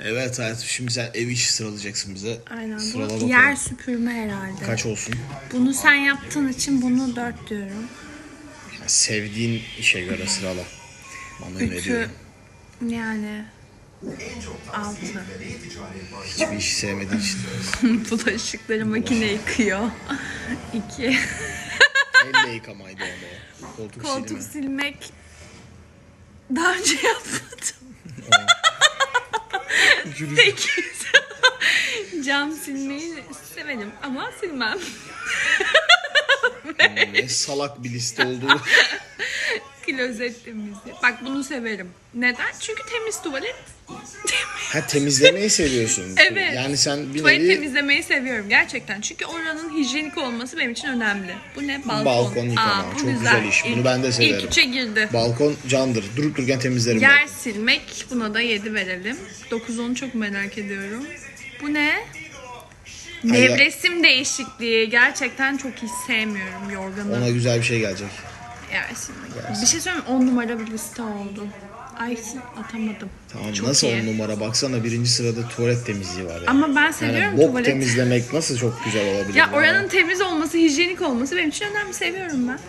Evet hayatım şimdi sen ev işi sıralayacaksın bize. Aynen Sırala bu bakalım. yer süpürme herhalde. Kaç olsun? Bunu sen yaptığın için bunu 4 diyorum. Yani sevdiğin işe göre sırala. Bana öyle diyorum. yani 6. Hiçbir işi sevmediği için. Bulaşıkları makine yıkıyor. 2. Elle yıkamaydı ama. o. Koltuk, Koltuk silme. silmek daha önce yapmadım. Peki. Cam silmeyi severim ama silmem. Ne salak bir liste olduğu. Klozet temizliği. Bak bunu severim. Neden? Çünkü temiz tuvalet. Ha temizlemeyi seviyorsun. Evet. Yani sen bir tuvalet nevi temizlemeyi seviyorum gerçekten. Çünkü oranın hijyenik olması benim için önemli. Bu ne? Balkon. Balkon yıkama. bu Çok güzel iş. Bunu ben de severim. İlk üçe girdi. balkon candır. Durup dururken temizlerim. Yer balkonu. silmek. Buna da 7 verelim. 9-10'u çok merak ediyorum. Bu ne? Nevresim değişikliği. Gerçekten çok hiç sevmiyorum yorganı. Ona güzel bir şey gelecek. Yer silmek. Bir şey söyleyeyim mi? 10 numara bir liste oldu. Ay atamadım. Tamam Çok nasıl iyi. on numara baksana birinci sırada tuvalet temizliği var ya. Ama ben seviyorum yani bok tuvalet. temizlemek nasıl çok güzel olabilir? Ya yani? oranın temiz olması, hijyenik olması benim için önemli. Seviyorum ben.